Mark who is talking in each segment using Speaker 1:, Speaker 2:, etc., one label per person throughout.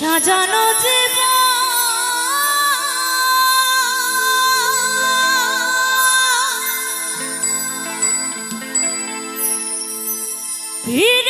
Speaker 1: সাজানো জীবন ফিরে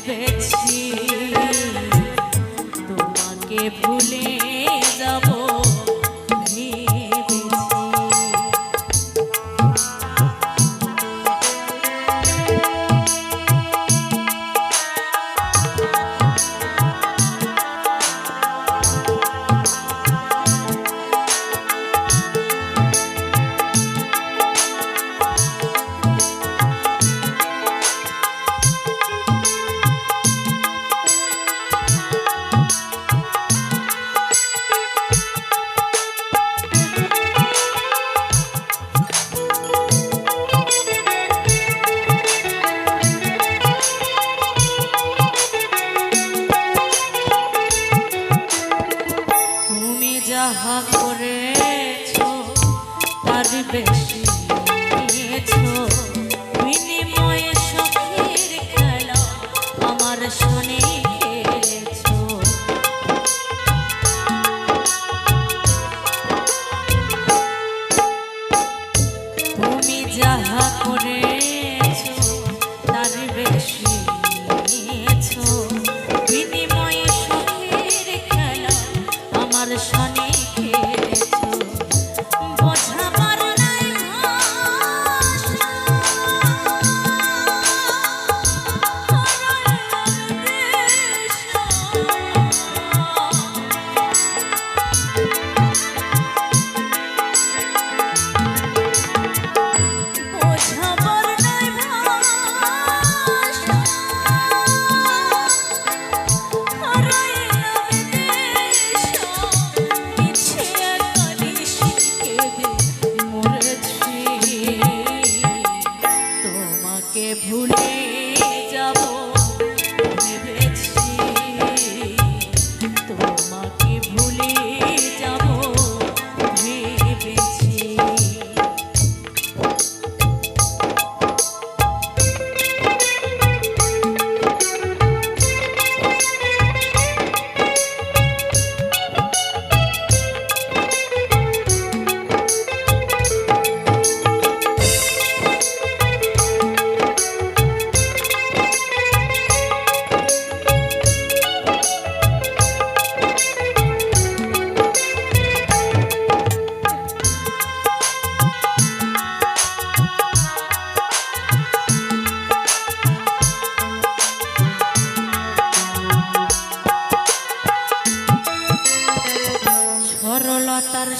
Speaker 1: ভেবেছি। তোমাকে ভুলে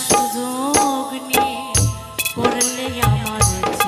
Speaker 1: সুযোগ নিয়ে করলে আমার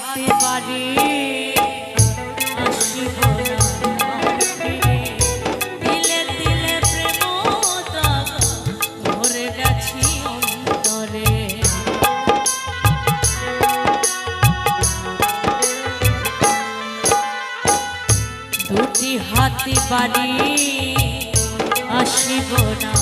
Speaker 1: হাতে পারি। আসিব গেছি দুটি বাড়ি আসিব না।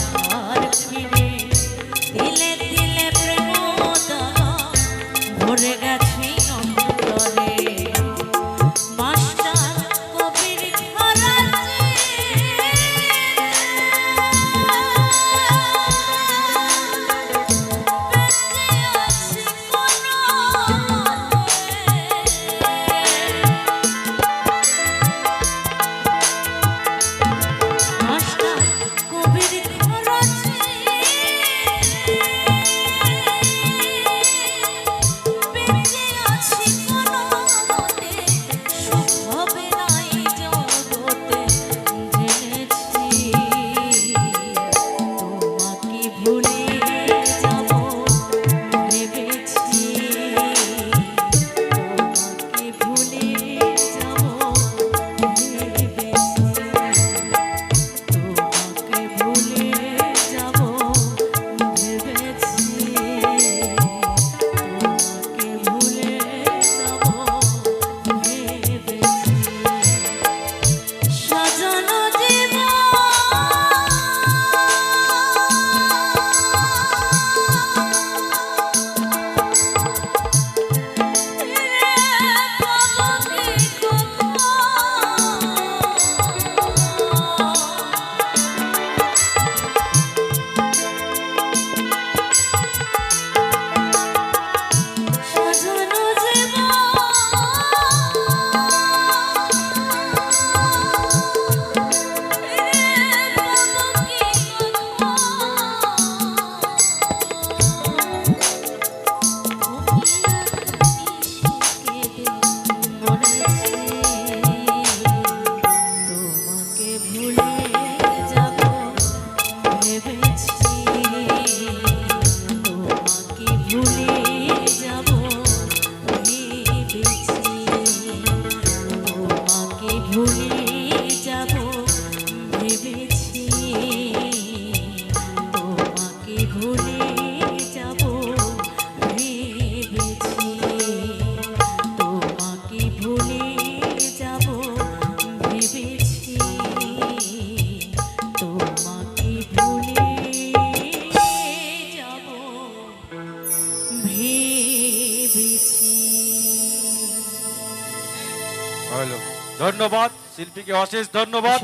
Speaker 2: ধন্যবাদ শিল্পীকে অশেষ
Speaker 1: ধন্যবাদ।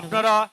Speaker 2: আপনারা